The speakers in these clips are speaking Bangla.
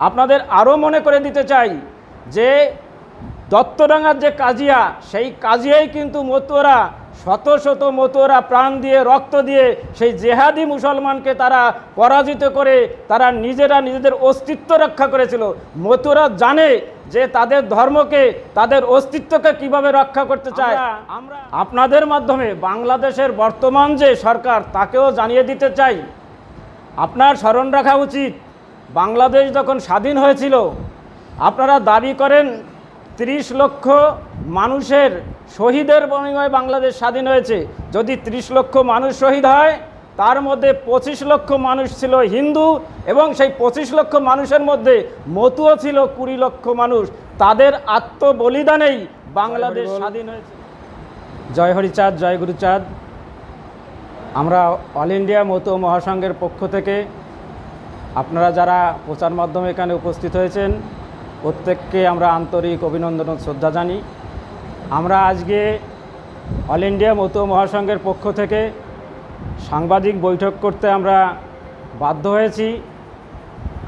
আপনাদের আরও মনে করে দিতে চাই যে দত্তডাঙ্গার যে কাজিয়া সেই কাজিয়াই কিন্তু মতুয়ারা শত শত মতুয়ারা প্রাণ দিয়ে রক্ত দিয়ে সেই জেহাদি মুসলমানকে তারা পরাজিত করে তারা নিজেরা নিজেদের অস্তিত্ব রক্ষা করেছিল। মতুয়ারা জানে যে তাদের ধর্মকে তাদের অস্তিত্বকে কীভাবে রক্ষা করতে চায়। আমরা আপনাদের মাধ্যমে বাংলাদেশের বর্তমান যে সরকার তাকেও জানিয়ে দিতে চাই। আপনার স্মরণ রাখা উচিত বাংলাদেশ যখন স্বাধীন হয়েছিল আপনারা দাবি করেন ত্রিশ লক্ষ মানুষের শহীদের বিনিময়ে বাংলাদেশ স্বাধীন হয়েছে। যদি ত্রিশ লক্ষ মানুষ শহীদ হয় তার মধ্যে পঁচিশ লক্ষ মানুষ ছিল হিন্দু এবং সেই পঁচিশ লক্ষ মানুষের মধ্যে মতুও ছিল কুড়ি লক্ষ মানুষ। তাদের আত্মবলিদানেই বাংলাদেশ স্বাধীন হয়েছে। জয় হরিচাঁদ জয় গুরুচাঁদ আমরা অল ইন্ডিয়া মতো মহাসংঘের পক্ষ থেকে আপনারা যারা প্রচার মাধ্যমে এখানে উপস্থিত হয়েছেন, প্রত্যেককে আমরা আন্তরিক অভিনন্দন ও শ্রদ্ধা জানি। আমরা আজকে অল ইন্ডিয়া মতো মহাসংঘের পক্ষ থেকে সাংবাদিক বৈঠক করতে আমরা বাধ্য হয়েছি।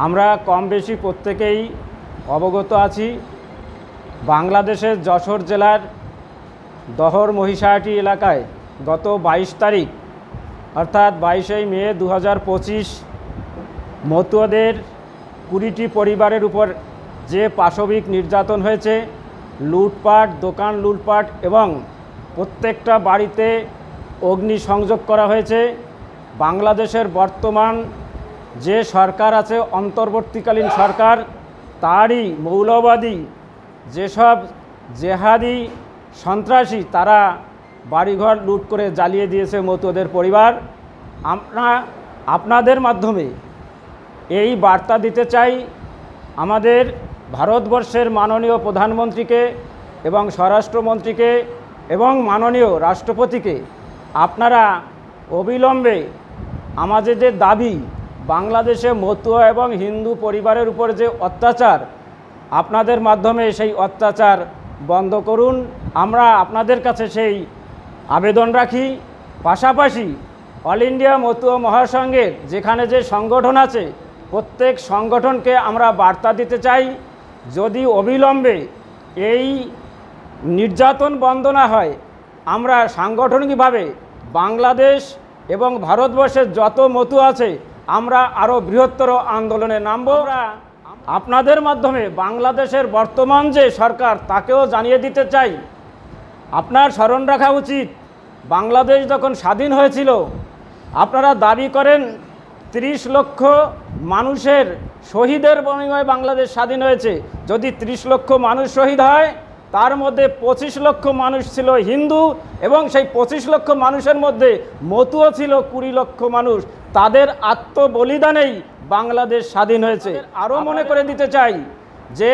আমরা কম বেশি প্রত্যেকেই অবগত আছি। বাংলাদেশের যশোর জেলার দহর মহিষাহাটি এলাকায় গত বাইশ তারিখ, অর্থাৎ বাইশে মে দু হাজার পঁচিশ মতুয়াদের কুড়িটি পরিবারের উপর যে পাশবিক নির্যাতন হয়েছে, লুটপাট, দোকান লুটপাট এবং প্রত্যেকটা বাড়িতে অগ্নি সংযোগ করা হয়েছে, বাংলাদেশের বর্তমান যে সরকার আছে, অন্তর্বর্তীকালীন সরকার, তারই মৌলবাদী যেসব জেহাদি সন্ত্রাসী তারা বাড়িঘর লুট করে জ্বালিয়ে দিয়েছে মতুয়াদের পরিবার। আমরা আপনাদের মাধ্যমে এই বার্তা দিতে চাই আমাদের ভারতবর্ষের মাননীয় প্রধানমন্ত্রীকে এবং স্বরাষ্ট্রমন্ত্রীকে এবং মাননীয় রাষ্ট্রপতিকে। আপনারা অবিলম্বে আমাদের যে দাবি, বাংলাদেশে মতুয়া এবং হিন্দু পরিবারের উপর যে অত্যাচার, আপনাদের মাধ্যমে সেই অত্যাচার বন্ধ করুন। আমরা আপনাদের কাছে সেই আবেদন রাখি। পাশাপাশি অল ইন্ডিয়া মতুয়া মহাসংঘের যেখানে যে সংগঠন আছে প্রত্যেক সংগঠনকে আমরা বার্তা দিতে চাই, যদি অবিলম্বে এই নির্যাতন বন্ধ না হয়, আমরা সাংগঠনিকভাবে বাংলাদেশ এবং ভারতবর্ষের যত মতু আছে, আমরা আরও বৃহত্তর আন্দোলনে নামব। আপনাদের মাধ্যমে বাংলাদেশের বর্তমান যে সরকার, তাকেও জানিয়ে দিতে চাই। আপনার স্মরণ রাখা উচিত, বাংলাদেশ যখন স্বাধীন হয়েছিল, আপনারা দাবি করেন ত্রিশ লক্ষ মানুষের শহীদের বিনিময়ে বাংলাদেশ স্বাধীন হয়েছে। যদি ত্রিশ লক্ষ মানুষ শহীদ হয় তার মধ্যে পঁচিশ লক্ষ মানুষ ছিল হিন্দু এবং সেই পঁচিশ লক্ষ মানুষের মধ্যে মতুও ছিল কুড়ি লক্ষ মানুষ। তাদের আত্মবলিদানেই বাংলাদেশ স্বাধীন হয়েছে। আরও মনে করে দিতে চাই যে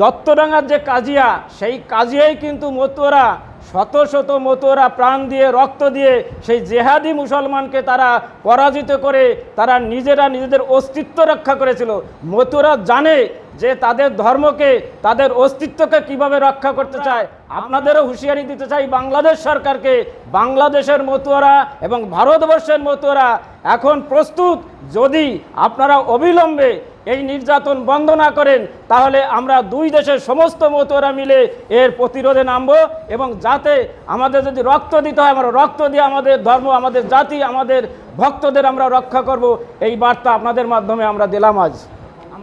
দত্তডাঙ্গার যে কাজিয়া সেই কাজিয়াই কিন্তু মতুয়ারা শত শত মতোরা প্রাণ দিয়ে, রক্ত দিয়ে সেই জেহাদি মুসলমানকে তারা পরাজিত করে, তারা নিজেরা নিজেদের অস্তিত্ব রক্ষা করেছিল। মতোরা জানে যে তাদের ধর্মকে, তাদের অস্তিত্বকে কীভাবে রক্ষা করতে চায়, আপনাদেরও হুঁশিয়ারি দিতে চাই বাংলাদেশ সরকারকে, বাংলাদেশের মতুয়ারা এবং ভারতবর্ষের মতুয়ারা। এখন প্রস্তুত, যদি আপনারা অবিলম্বে এই নির্যাতন বন্ধ না করেন, তাহলে আমরা দুই দেশের সমস্ত মতুয়ারা মিলে এর প্রতিরোধে নামব এবং যাতে আমাদের যদি রক্ত দিতে হয়, আমরা রক্ত দিয়ে আমাদের ধর্ম, আমাদের জাতি, আমাদের ভক্তদের আমরা রক্ষা করব। এই বার্তা আপনাদের মাধ্যমে আমরা দিলাম আজ।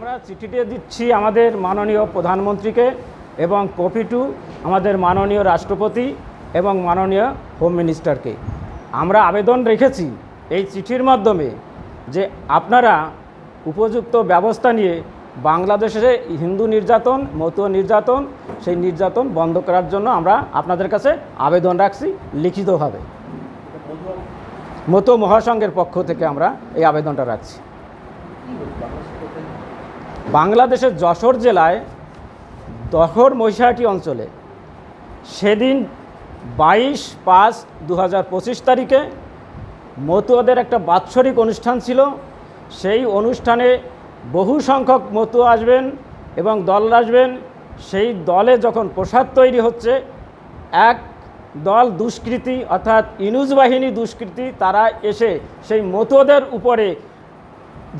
আমরা চিঠিটি দিচ্ছি আমাদের মাননীয় প্রধানমন্ত্রীকে এবং পপিটু আমাদের মাননীয় রাষ্ট্রপতি এবং মাননীয় হোম মিনিস্টারকে। আমরা আবেদন রেখেছি এই চিঠির মাধ্যমে যে আপনারা উপযুক্ত ব্যবস্থা নিয়ে বাংলাদেশে হিন্দু নির্যাতন, মতুয়া নির্যাতন, সেই নির্যাতন বন্ধ করার জন্য আমরা আপনাদের কাছে আবেদন রাখছি লিখিতভাবে। মতো মহাসংঘের পক্ষ থেকে আমরা এই আবেদনটা রাখছি। বাংলাদেশের যশোর জেলায় দহর মহিষাহাটি অঞ্চলে সেদিন বাইশ পাঁচ দু পঁচিশ তারিখে মতুয়াদের একটা বাৎসরিক অনুষ্ঠান ছিল। সেই অনুষ্ঠানে বহু সংখ্যক মতুয়া আসবেন এবং দল আসবেন। সেই দলে যখন প্রসাদ তৈরি হচ্ছে, এক দল দুষ্কৃতী অর্থাৎ ইনুজ বাহিনী দুষ্কৃতী, তারা এসে সেই মতুয়াদের উপরে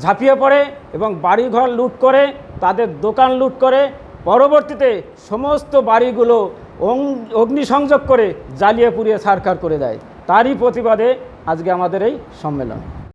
ঝাঁপিয়ে পড়ে এবং বাড়িঘর লুট করে, তাদের দোকান লুট করে, পরবর্তীতে সমস্ত বাড়িগুলো অগ্নিসংযোগ করে জ্বালিয়ে পুড়িয়ে সারকার করে দেয়। তারই প্রতিবাদে আজকে আমাদের এই সম্মেলন।